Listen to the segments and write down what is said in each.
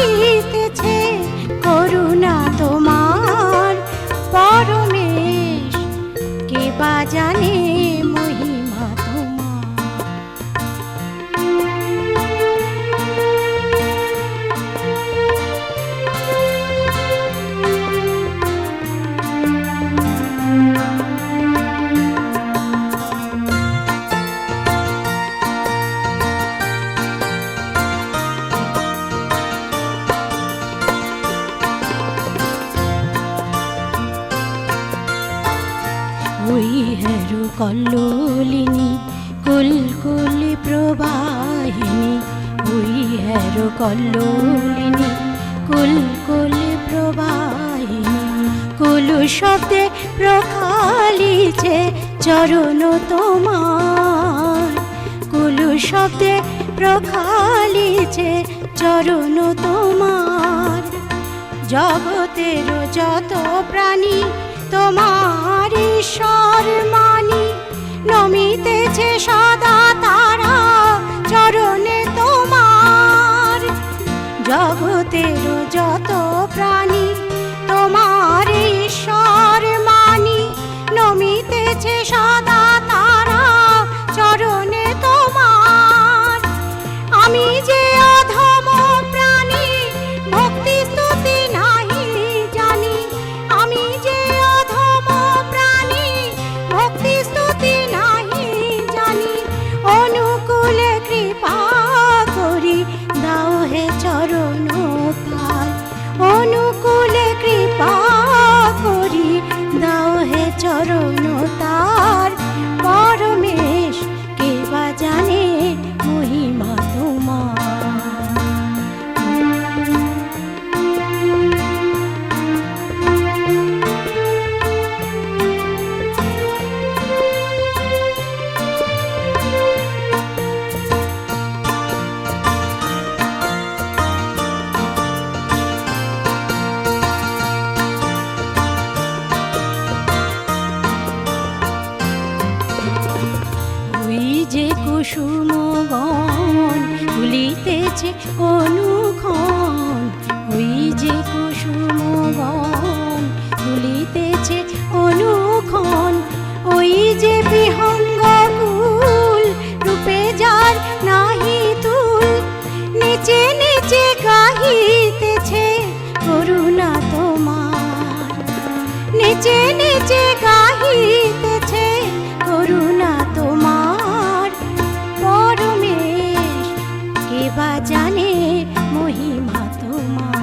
জানি করুণা তোমার কে हरु কল্লোলিনী कुलकुलि प्रवाहिनी हरु कल्लोलिनी কুলকুলি প্রবাহিনী। কুলু শব্দে প্রকালিছে চরণ তোমার। কুলু শব্দে প্রকালিছে চরণ তোমার। জগতের যত প্রাণী তোমার ঈশ্বর মানি, নমিতেছে সদা তারা চরণে তোমার। জগতের যত প্রাণী, তোমার ঈশ্বর মানি, নমিতেছে সদা mind.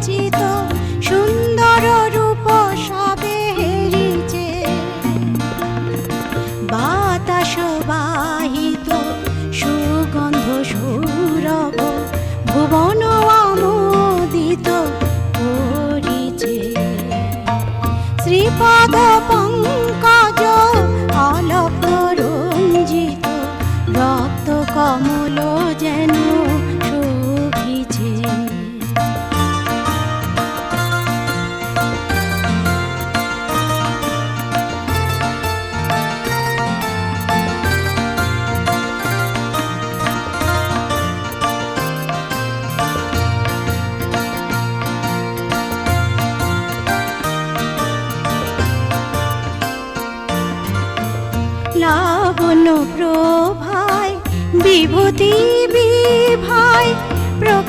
teeth.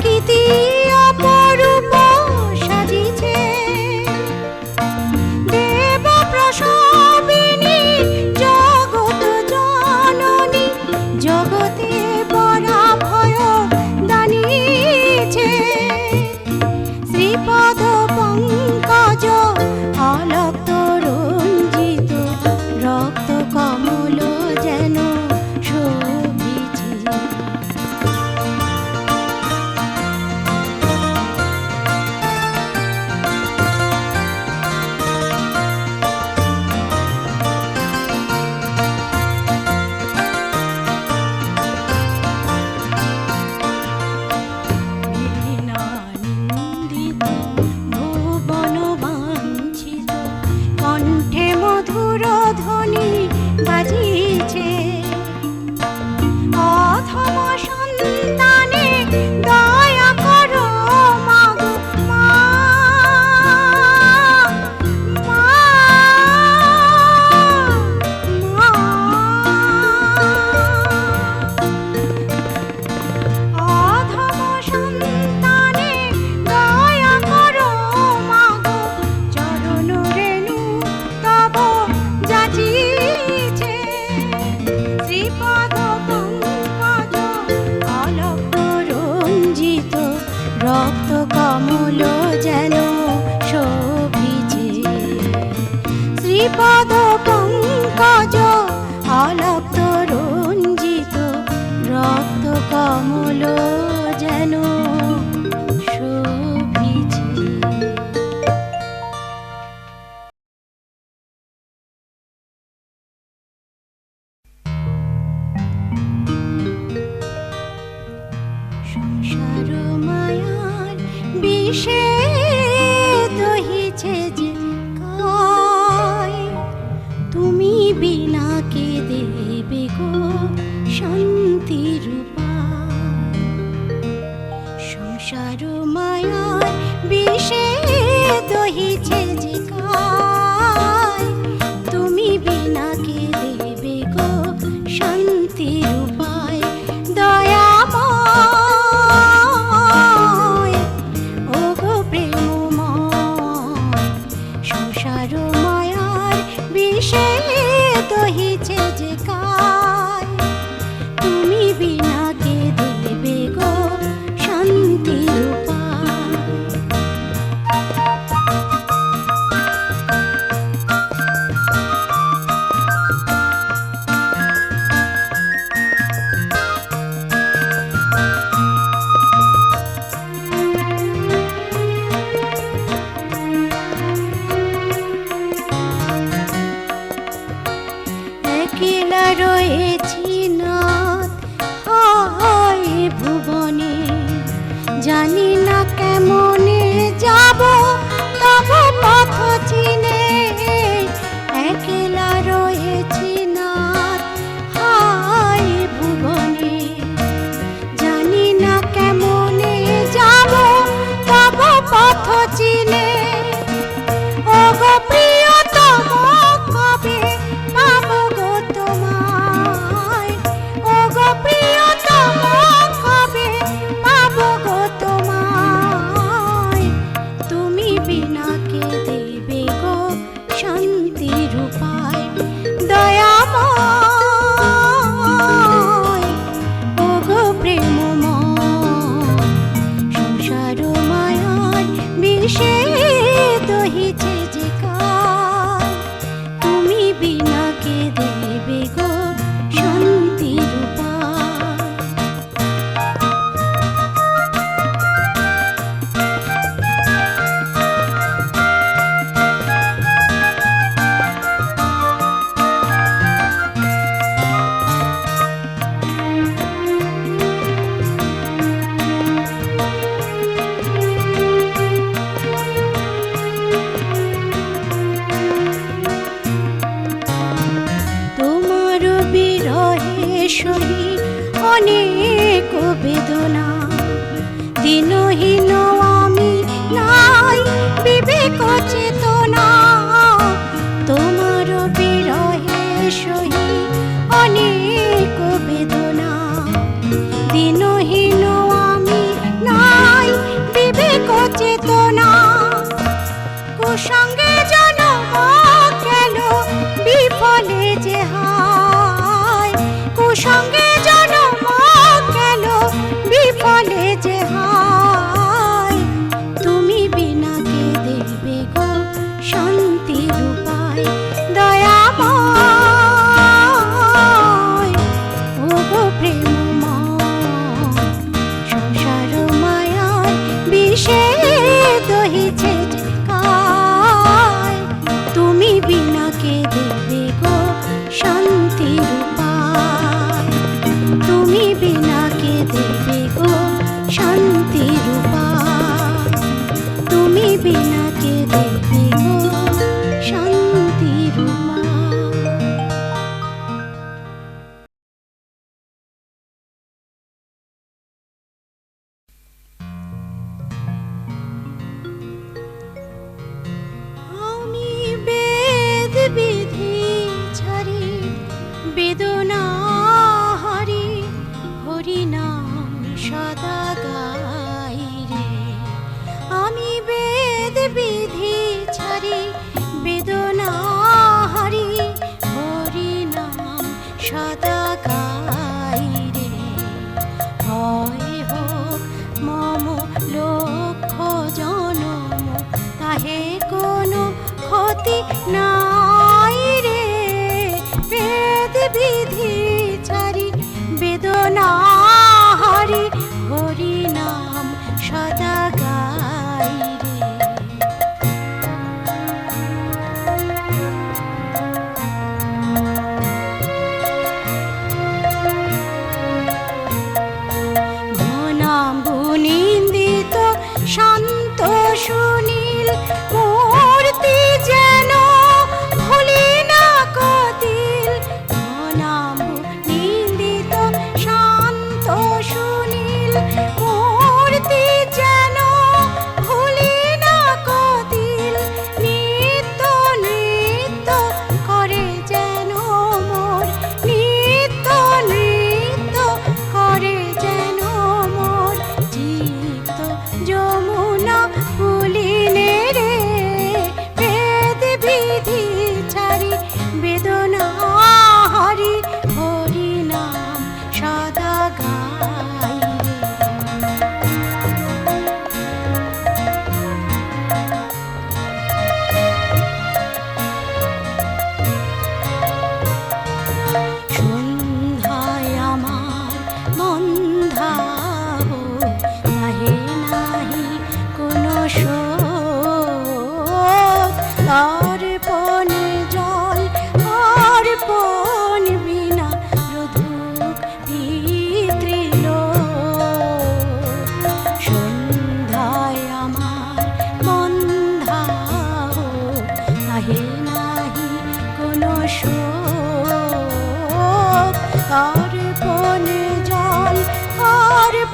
প্রকৃতি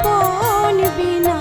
পন বিনা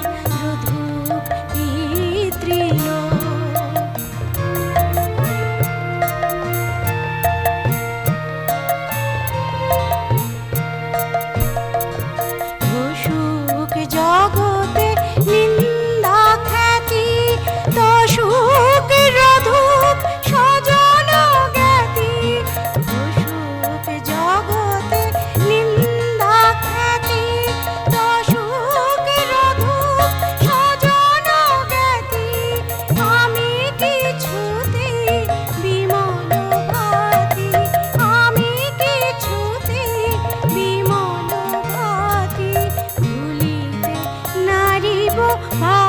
নারিব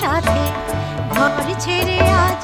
সাথে ঘর ছেড়ে আজ